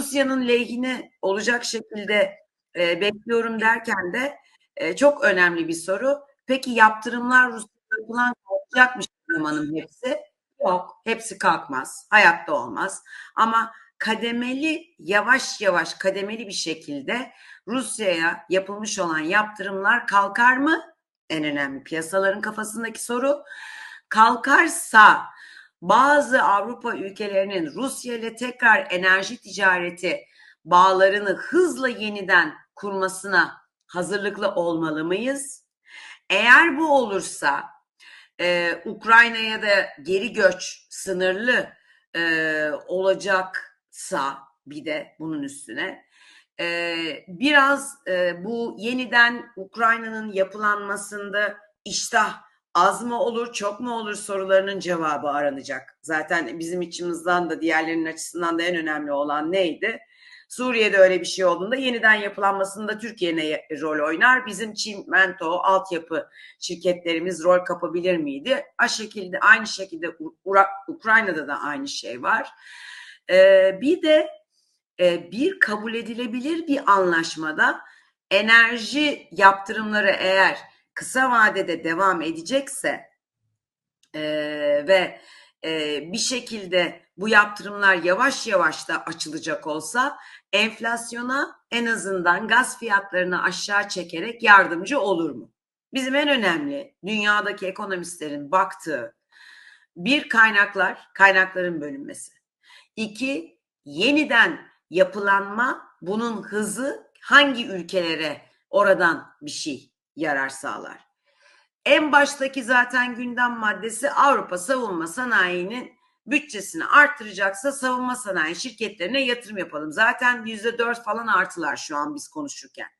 Rusya'nın lehine olacak şekilde e, bekliyorum derken de e, çok önemli bir soru. Peki yaptırımlar Rusya'da yapılan kalkacakmış Hanım hepsi? Yok, hepsi kalkmaz. Hayatta olmaz. Ama kademeli, yavaş yavaş kademeli bir şekilde Rusya'ya yapılmış olan yaptırımlar kalkar mı? En önemli piyasaların kafasındaki soru. Kalkarsa bazı Avrupa ülkelerinin Rusya ile tekrar enerji ticareti bağlarını hızla yeniden kurmasına hazırlıklı olmalı mıyız? Eğer bu olursa e, Ukrayna'ya da geri göç sınırlı e, olacaksa bir de bunun üstüne e, biraz e, bu yeniden Ukrayna'nın yapılanmasında iştah az mı olur çok mu olur sorularının cevabı aranacak. Zaten bizim içimizden de diğerlerinin açısından da en önemli olan neydi? Suriye'de öyle bir şey olduğunda yeniden yapılanmasında Türkiye ne rol oynar? Bizim çimento, altyapı şirketlerimiz rol kapabilir miydi? A şekilde aynı şekilde Ukrayna'da da aynı şey var. Ee, bir de e, bir kabul edilebilir bir anlaşmada enerji yaptırımları eğer kısa vadede devam edecekse e, ve e, bir şekilde bu yaptırımlar yavaş yavaş da açılacak olsa enflasyona en azından gaz fiyatlarını aşağı çekerek yardımcı olur mu? Bizim en önemli dünyadaki ekonomistlerin baktığı bir kaynaklar, kaynakların bölünmesi. İki, yeniden yapılanma, bunun hızı hangi ülkelere oradan bir şey yarar sağlar. En baştaki zaten gündem maddesi Avrupa savunma sanayinin bütçesini arttıracaksa savunma sanayi şirketlerine yatırım yapalım. Zaten yüzde dört falan artılar şu an biz konuşurken.